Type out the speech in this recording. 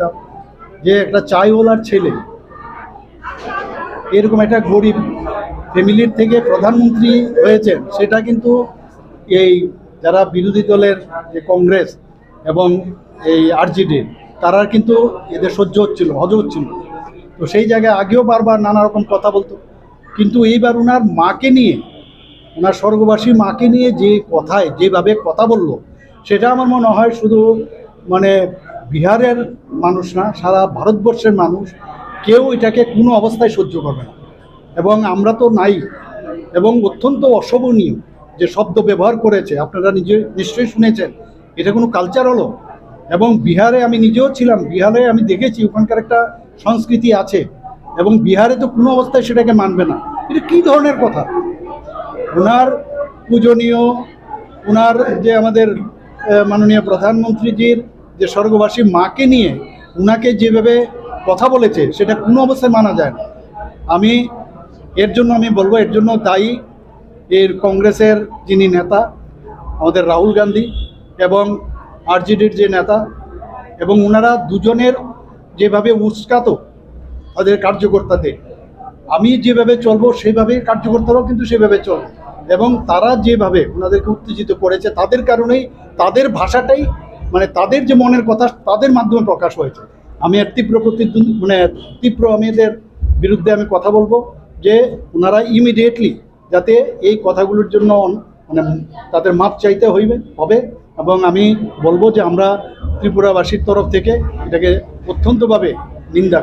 দেখতাম যে একটা চাইওয়ালার ছেলে, এরকম একটা গরিব ফ্যামিলির থেকে প্রধানমন্ত্রী হয়েছেন, সেটা কিন্তু এই যারা বিরোধী দলের যে কংগ্রেস এবং এই আরজেডি, তারা কিন্তু এদের সহ্য হচ্ছিল হজ হচ্ছিল তো সেই জায়গায় আগেও বারবার নানা রকম কথা বলতো, কিন্তু এইবার ওনার মাকে নিয়ে ওনার স্বর্গবাসী মাকে নিয়ে যে কথায়, যেভাবে কথা বলল, সেটা আমার মনে হয় শুধু মানে বিহারের মানুষ না, সারা ভারতবর্ষের মানুষ কেউ এটাকে কোনো অবস্থায় সহ্য করবে না। এবং আমরা তো নাই এবং অত্যন্ত অশোভনীয় যে শব্দ ব্যবহার করেছে, আপনারা নিজে নিশ্চয়ই শুনেছেন, এটা কোনো কালচার হলো? এবং বিহারে আমি নিজেও ছিলাম, বিহারে আমি দেখেছি ওখানকার একটা সংস্কৃতি আছে, এবং বিহারে তো কোনো অবস্থায় সেটাকে মানবে না। এটা কী ধরনের কথা? ওনার পূজনীয়, ওনার যে আমাদের মাননীয় প্রধানমন্ত্রীজির যে স্বর্গবাসী মাকে নিয়ে ওনাকে যেভাবে কথা বলেছে, সেটা কোনো অবস্থায় মানা যায় না। আমি এর জন্য আমি বলব, এর জন্য দায়ী এর কংগ্রেসের যিনি নেতা, আমাদের রাহুল গান্ধী এবং আরজেডির যে নেতা এবং ওনারা দুজনের যেভাবে উস্কাত তাদের কার্যকর্তাদের, আমি যেভাবে চলবো সেভাবে কার্যকর্তারাও কিন্তু সেভাবে চলবে এবং তারা যেভাবে ওনাদেরকে উত্তেজিত করেছে তাদের কারণেই তাদের ভাষাটাই মানে তাদের যে মনের কথা, তাদের মাধ্যমে প্রকাশ হয়েছে আমি এক তীব্র প্রতিদ্বন্দ্বী মানে তীব্র আমি এদের বিরুদ্ধে আমি কথা বলব যে ওনারা ইমিডিয়েটলি যাতে এই কথাগুলোর জন্য মানে তাদের মাপ চাইতে হইবে, হবে এবং আমি বলব যে আমরা ত্রিপুরাবাসীর তরফ থেকে এটাকে অত্যন্তভাবে নিন্দা।